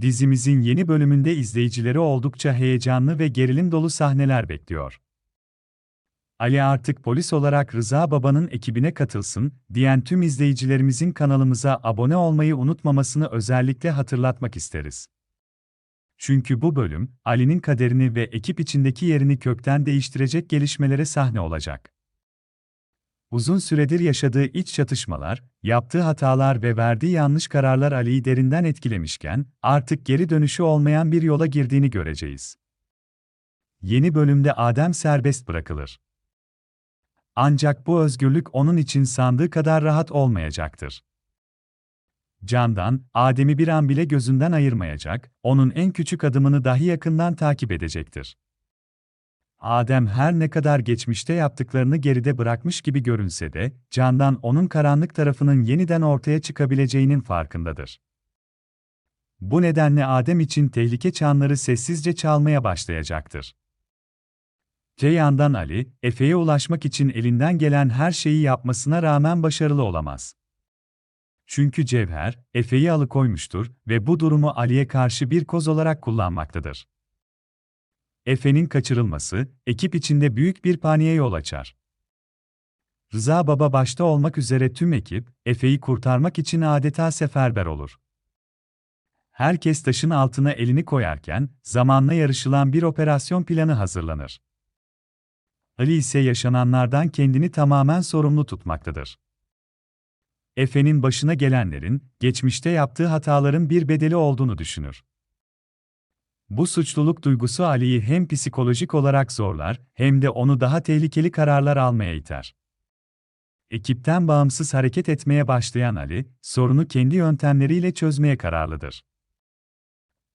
Dizimizin yeni bölümünde izleyicileri oldukça heyecanlı ve gerilim dolu sahneler bekliyor. Ali artık polis olarak Rıza Baba'nın ekibine katılsın diyen tüm izleyicilerimizin kanalımıza abone olmayı unutmamasını özellikle hatırlatmak isteriz. Çünkü bu bölüm, Ali'nin kaderini ve ekip içindeki yerini kökten değiştirecek gelişmelere sahne olacak. Uzun süredir yaşadığı iç çatışmalar, yaptığı hatalar ve verdiği yanlış kararlar Ali'yi derinden etkilemişken, artık geri dönüşü olmayan bir yola girdiğini göreceğiz. Yeni bölümde Adem serbest bırakılır. Ancak bu özgürlük onun için sandığı kadar rahat olmayacaktır. Candan, Adem'i bir an bile gözünden ayırmayacak, onun en küçük adımını dahi yakından takip edecektir. Adem her ne kadar geçmişte yaptıklarını geride bırakmış gibi görünse de, Candan onun karanlık tarafının yeniden ortaya çıkabileceğinin farkındadır. Bu nedenle Adem için tehlike çanları sessizce çalmaya başlayacaktır. Ceyhan'dan Ali, Efe'ye ulaşmak için elinden gelen her şeyi yapmasına rağmen başarılı olamaz. Çünkü Cevher, Efe'yi alıkoymuştur ve bu durumu Ali'ye karşı bir koz olarak kullanmaktadır. Efe'nin kaçırılması, ekip içinde büyük bir paniğe yol açar. Rıza Baba başta olmak üzere tüm ekip, Efe'yi kurtarmak için adeta seferber olur. Herkes taşın altına elini koyarken, zamanla yarışılan bir operasyon planı hazırlanır. Ali ise yaşananlardan kendini tamamen sorumlu tutmaktadır. Efe'nin başına gelenlerin, geçmişte yaptığı hataların bir bedeli olduğunu düşünür. Bu suçluluk duygusu Ali'yi hem psikolojik olarak zorlar, hem de onu daha tehlikeli kararlar almaya iter. Ekipten bağımsız hareket etmeye başlayan Ali, sorunu kendi yöntemleriyle çözmeye kararlıdır.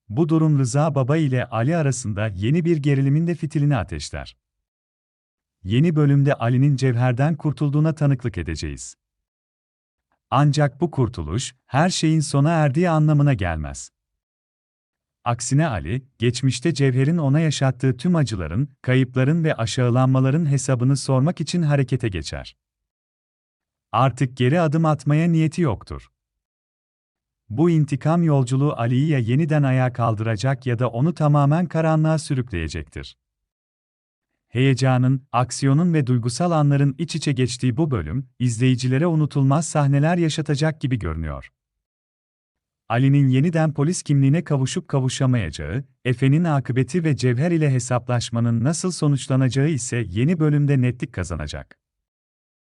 Bu durum Rıza Baba ile Ali arasında yeni bir gerilimin de fitilini ateşler. Yeni bölümde Ali'nin Cevher'den kurtulduğuna tanıklık edeceğiz. Ancak bu kurtuluş, her şeyin sona erdiği anlamına gelmez. Aksine Ali, geçmişte Cevher'in ona yaşattığı tüm acıların, kayıpların ve aşağılanmaların hesabını sormak için harekete geçer. Artık geri adım atmaya niyeti yoktur. Bu intikam yolculuğu Ali'yi ya yeniden ayağa kaldıracak ya da onu tamamen karanlığa sürükleyecektir. Heyecanın, aksiyonun ve duygusal anların iç içe geçtiği bu bölüm, izleyicilere unutulmaz sahneler yaşatacak gibi görünüyor. Ali'nin yeniden polis kimliğine kavuşup kavuşamayacağı, Efe'nin akıbeti ve Cevher ile hesaplaşmanın nasıl sonuçlanacağı ise yeni bölümde netlik kazanacak.